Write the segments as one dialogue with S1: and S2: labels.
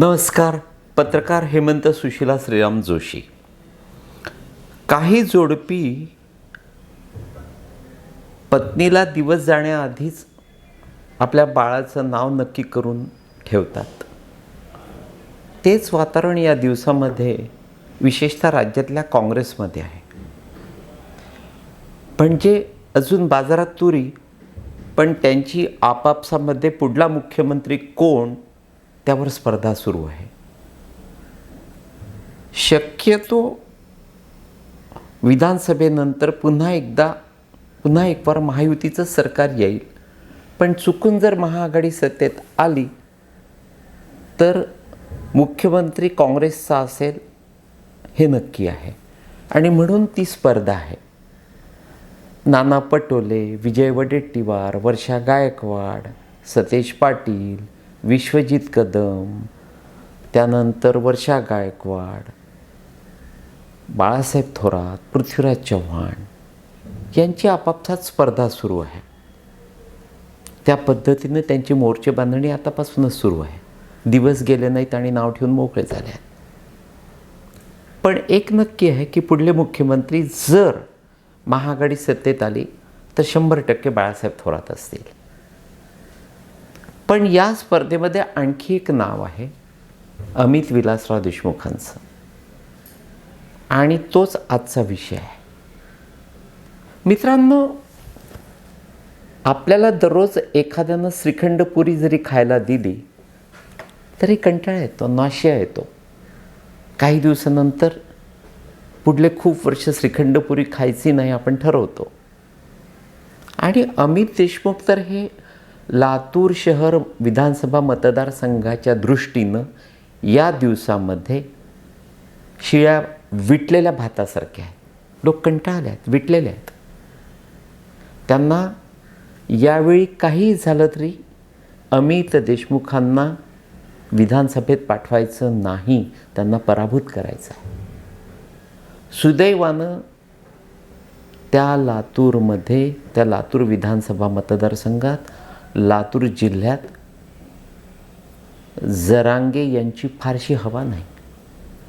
S1: नमस्कार पत्रकार हेमंत सुशिला श्रीराम जोशी. काही जोडपी पत्नीला दिवस जाण्याआधीच आपल्या बाळाचं नाव नक्की करून ठेवतात. तेच वातावरण या दिवसामध्ये विशेषतः राज्यातल्या काँग्रेसमध्ये आहे. म्हणजे अजून बाजारात तुरी पण त्यांची आपापसामध्ये पुढला मुख्यमंत्री कोण त्यावर स्पर्धा सुरू आहे. शक्यतो विधानसभेनंतर पुन्हा एकदा पुन्हा एक वार महायुतीचं सरकार येईल. पण चुकून जर महाआघाडी सत्तेत आली तर मुख्यमंत्री काँग्रेसचा असेल हे नक्की आहे. आणि म्हणून ती स्पर्धा आहे. नाना पटोले विजय वडेट्टीवार वर्षा गायकवाड सतेज पाटील विश्वजित कदम त्यानंतर वर्षा गायकवाड बाळासाहेब थोरात पृथ्वीराज चव्हाण यांची आपापसात स्पर्धा सुरू आहे. त्या पद्धतीनं त्यांची मोर्चे बांधणी आतापासूनच सुरू आहे. दिवस गेले नाहीत आणि नाव ठेवून मोकळे झाले आहेत. पण एक नक्की आहे की पुढले मुख्यमंत्री जर महाआघाडी सत्तेत आली तर शंभर टक्के बाळासाहेब थोरात असतील. पण या स्पर्धेमध्ये आणखी एक नाव आहे अमित विलासराव देशमुखांचं. आणि तोच आजचा विषय आहे. मित्रांनो आपल्याला दररोज एखाद्यानं श्रीखंडपुरी जरी खायला दिली तरी कंटाळा येतो नाशिया येतो. काही दिवसानंतर पुढले खूप वर्ष श्रीखंडपुरी खायची नाही आपण ठरवतो. आणि अमित देशमुख तर हे लातूर शहर विधानसभा मतदारसंघाच्या दृष्टीनं या दिवसामध्ये शिळ्या विटलेल्या भातासारख्या आहेत. लोक कंटाळले आहेत विटलेले आहेत. त्यांना यावेळी काही झालं तरी अमित देशमुखांना विधानसभेत पाठवायचं नाही त्यांना पराभूत करायचं आहे. सुदैवानं त्या लातूरमध्ये त्या लातूर विधानसभा मतदारसंघात लातूर जिल्ह्यात जरांगे यांची फारशी हवा नाही.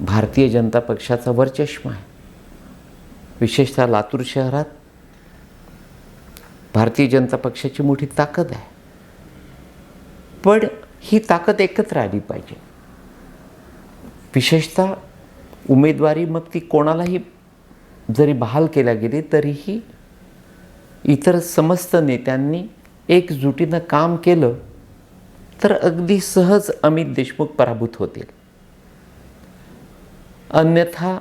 S1: भारतीय जनता पक्षाचा वरचष्मा आहे. विशेषतः लातूर शहरात भारतीय जनता पक्षाची मोठी ताकद आहे. पण ही ताकद एकत्र आली पाहिजे. विशेषतः उमेदवारी मग ती कोणालाही जरी बहाल केल्या गेली तरीही इतर समस्त नेत्यांनी एकजुटीनं काम केलं तर अगदी सहज अमित देशमुख पराभूत होतील. अन्यथा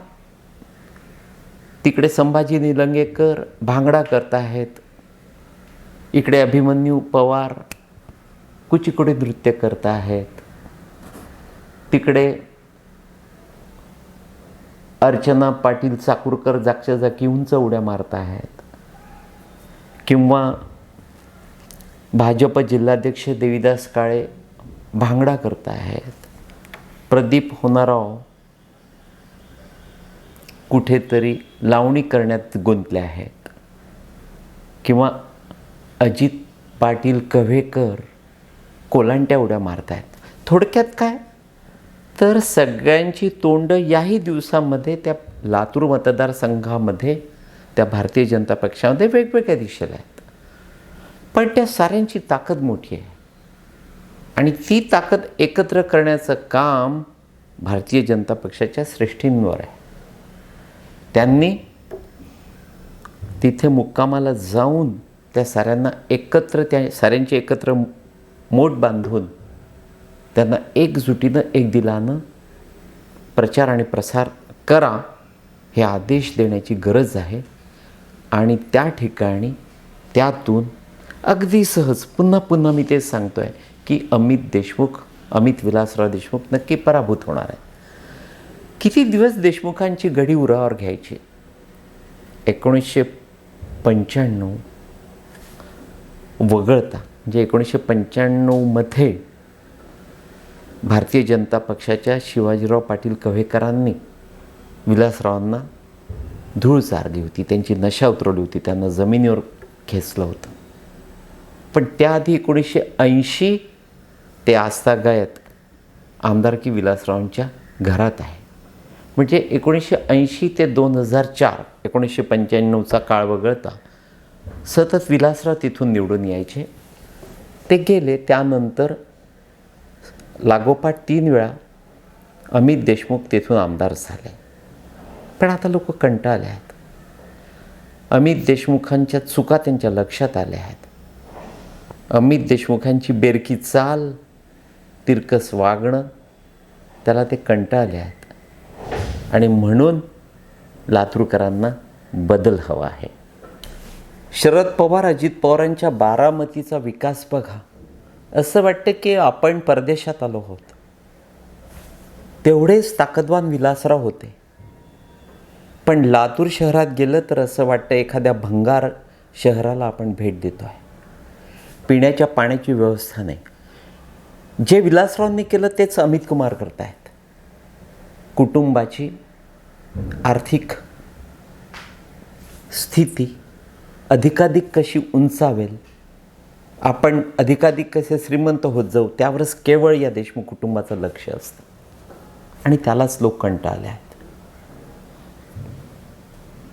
S1: तिकडे संभाजी निलंगेकर भांगडा करत आहेत इकडे अभिमन्यू पवार कुचिकुडी नृत्य करत आहेत तिकडे अर्चना पाटील चाकूरकर जागच्या जागी उंच उड्या मारत आहेत किंवा भाजप जिल्हाध्यक्ष देवीदास काळे भांगडा करत आहेत प्रदीप होनाराव कुठेतरी लावणी करण्यात गुंतले आहेत. किंवा अजित पाटील कव्हेकर कोलांट्या उड्या मारत आहेत थोडक्यात काय? तर सगळ्यांची तोंड याही दिवसामध्ये त्या लातूर मतदारसंघामध्ये त्या भारतीय जनता पक्षामध्ये वेगवेगळ्या दिशेला आहेत. पण त्या साऱ्यांची ताकद मोठी आहे. आणि ती ताकद एकत्र करण्याचं काम भारतीय जनता पक्षाच्या श्रेष्ठींवर आहे. त्यांनी तिथे मुक्कामाला जाऊन त्या साऱ्यांना एकत्र त्या साऱ्यांची एकत्र मोठ बांधून त्यांना एकजुटीनं एक दिलानं प्रचार आणि प्रसार करा हे आदेश देण्याची गरज आहे. आणि त्या ठिकाणी त्यातून अगदी सहज पुन्हा पुन्हा मी तेच सांगतो आहे की अमित देशमुख अमित विलासराव देशमुख नक्की पराभूत होणार आहे किती दिवस देशमुखांची गडी उरावर घ्यायची? एकोणीसशे पंच्याण्णव वगळता म्हणजे एकोणीसशे पंच्याण्णवमध्ये भारतीय जनता पक्षाच्या शिवाजीराव पाटील कव्हेकरांनी विलासरावांना धूळ चारली होती त्यांची नशा उतरवली होती त्यांना जमिनीवर खेचलं होतं. पण त्याआधी एकोणीसशे ऐंशी ते आस्थागायत आमदारकी विलासरावांच्या घरात आहे. म्हणजे एकोणीसशे ऐंशी ते दोन हजार चार एकोणीसशे पंच्याण्णवचा काळ वगळता सतत विलासराव तिथून निवडून यायचे. ते गेले त्यानंतर लागोपाठ तीन वेळा अमित देशमुख तिथून आमदार झाले. पण आता लोक कंटाळले आहेत. अमित देशमुखांच्या चुका त्यांच्या लक्षात आल्या आहेत. अमित देशमुखांची बेरकी चाल तिरकस वागणं त्याला ते कंटाळले आहेत. आणि म्हणून लातूरकरांना बदल हवा आहे. शरद पवार अजित पवारांच्या बारामतीचा विकास बघा. असं वाटतं की आपण परदेशात आलो आहोत. तेवढेच ताकदवान विलासराव होते. पण लातूर शहरात गेलं तर असं वाटतं एखाद्या भंगार शहराला आपण भेट देतो आहे पिण्याच्या पाण्याची व्यवस्था नाही. जे विलासरावांनी केलं तेच अमित कुमार करत आहेत कुटुंबाची आर्थिक स्थिती अधिकाधिक कशी उंचावेल आपण अधिकाधिक कसे श्रीमंत होत जाऊ त्यावरच केवळ या देशमुख कुटुंबाचं लक्ष असतं. आणि त्यालाच लोक कंटाळले आहेत.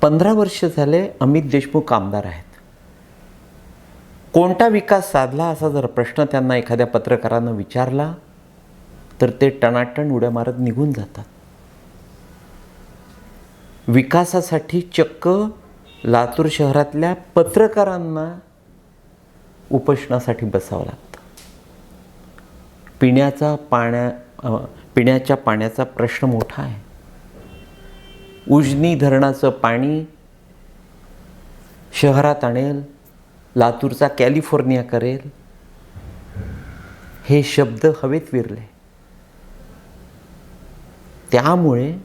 S1: पंधरा वर्ष झाले अमित देशमुख आमदार आहेत. कोणता विकास साधला असा जर प्रश्न त्यांना एखाद्या पत्रकारानं विचारला तर ते टणाटण उड्या मारत निघून जातात. विकासासाठी चक्क लातूर शहरातल्या पत्रकारांना उपोषणासाठी बसावं लागतं. पिण्याचा पाण्या पिण्याच्या पाण्याचा प्रश्न मोठा आहे. उजनी धरणाचं पाणी शहरात आणेल लातूरचा कॅलिफोर्निया करेल. हे शब्द हवेत विरले. त्यामुळे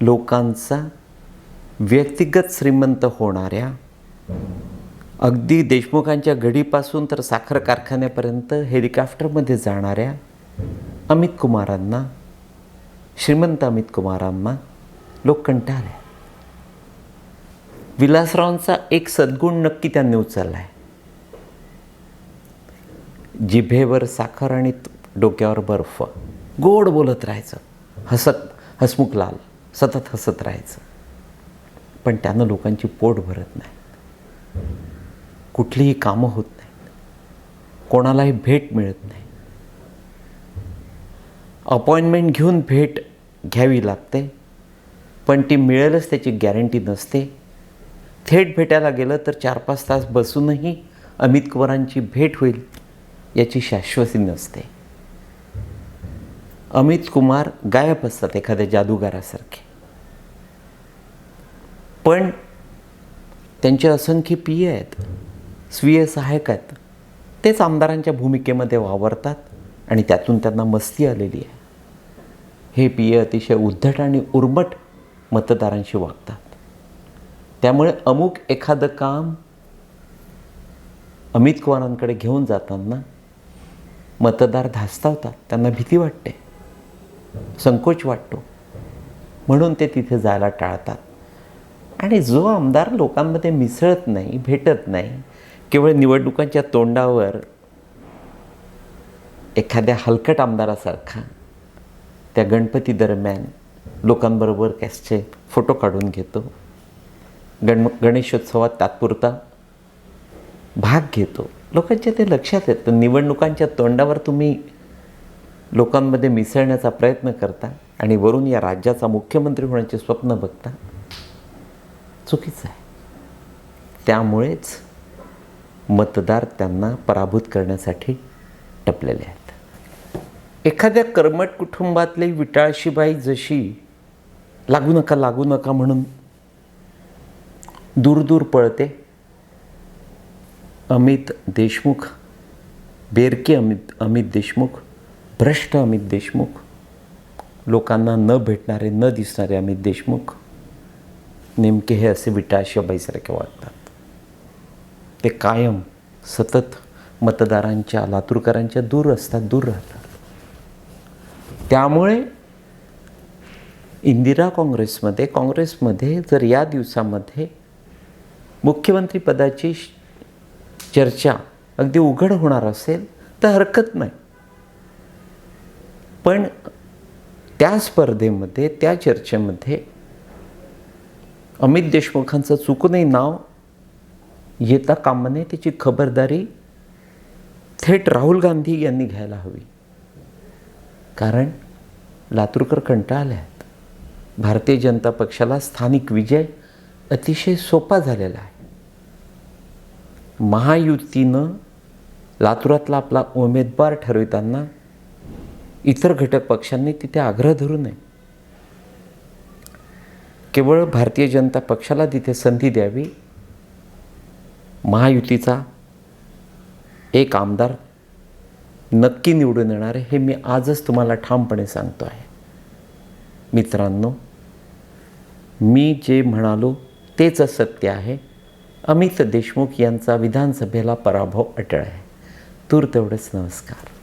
S1: लोकांचा व्यक्तिगत श्रीमंत होणाऱ्या अगदी देशमुखांच्या घडीपासून तर साखर कारखान्यापर्यंत हेलिकॉप्टरमध्ये जाणाऱ्या अमित कुमारांना श्रीमंत अमित कुमारांना लोक कंटाळले. विलासरावांचा एक सद्गुण नक्की त्यांनी उचलला आहे जिभेवर साखर आणि डोक्यावर बर्फ. गोड बोलत राहायचं. हसत हसमुख लाल सतत हसत राहायचं. पण त्यानं लोकांची पोट भरत नाही. कुठलीही कामं होत नाहीत. कोणालाही भेट मिळत नाही. अपॉइंटमेंट घेऊन भेट घ्यावी लागते पण ती मिळेलच त्याची गॅरंटी नसते. थेट भेटायला गेलं तर चार पाच तास बसूनही अमित कुमारांची भेट होईल. याची शाश्वती नसते. अमित कुमार गायब असतात एखाद्या जादूगारासारखे. पण त्यांचे असंख्य पिये आहेत स्वीय सहायक आहेत तेच आमदारांच्या भूमिकेमध्ये वावरतात आणि त्यातून त्यांना मस्ती आलेली आहे. हे पिय अतिशय उद्धट आणि उर्मट मतदारांशी वागतात. त्यामुळे अमुक एखादं काम अमित कुमारांकडे घेऊन जाताना मतदार धास्तावतात त्यांना भीती वाटते संकोच वाटतो. म्हणून ते तिथे जायला टाळतात. आणि जो आमदार लोकांमध्ये मिसळत नाही भेटत नाही केवळ निवडणुकांच्या तोंडावर एखाद्या हलकट आमदारासारखा त्या गणपती दरम्यान लोकांबरोबर कॅसचे फोटो काढून घेतो. गण गणेशोत्सवात तात्पुरता भाग घेतो. लोकांच्या ते लक्षात येतं. निवडणुकांच्या तोंडावर तुम्ही लोकांमध्ये मिसळण्याचा प्रयत्न करता आणि वरून या राज्याचा मुख्यमंत्री होण्याचे स्वप्न बघता चुकीचं आहे. त्यामुळेच मतदार त्यांना पराभूत करण्यासाठी टपलेले आहेत. एखाद्या कर्मट कुटुंबातली विटाळशीबाई जशी लागू नका लागू नका म्हणून दूर दूर पळते अमित देशमुख बेरके अमित अमित देशमुख भ्रष्ट अमित देशमुख लोकांना न भेटणारे न दिसणारे अमित देशमुख नेमके हे असे विटाशबाईसारखे वाटतात ते कायम सतत मतदारांच्या लातूरकरांच्या दूर असतात दूर राहतात. त्यामुळे इंदिरा काँग्रेसमध्ये काँग्रेसमध्ये जर या दिवसामध्ये मुख्यमंत्रीपदाची श- चर्चा अगदी उघड होणार असेल तर हरकत नाही. पण त्या स्पर्धेमध्ये त्या चर्चेमध्ये अमित देशमुखांचं चुकूनही नाव येता कामा नये त्याची खबरदारी थेट राहुल गांधी यांनी घ्यायला हवी. कारण लातूरकर कंटाळले आहेत भारतीय जनता पक्षाला स्थानिक विजय अतिशय सोपा झालेला आहे. महायुतीनं लातुरातला आपला उमेदवार ठरविताना इतर घटक पक्षांनी तिथे आग्रह धरू नये. केवळ भारतीय जनता पक्षाला तिथे संधी द्यावी महायुतीचा एक आमदार नक्की निवडून येणार आहे हे मी आजच तुम्हाला ठामपणे सांगतो आहे. मित्रांनो मी जे म्हणालो तेच सत्य आहे. अमित देशमुख यांचा विधानसभेला पराभव अटळ आहे. तूर तेवढंच नमस्कार.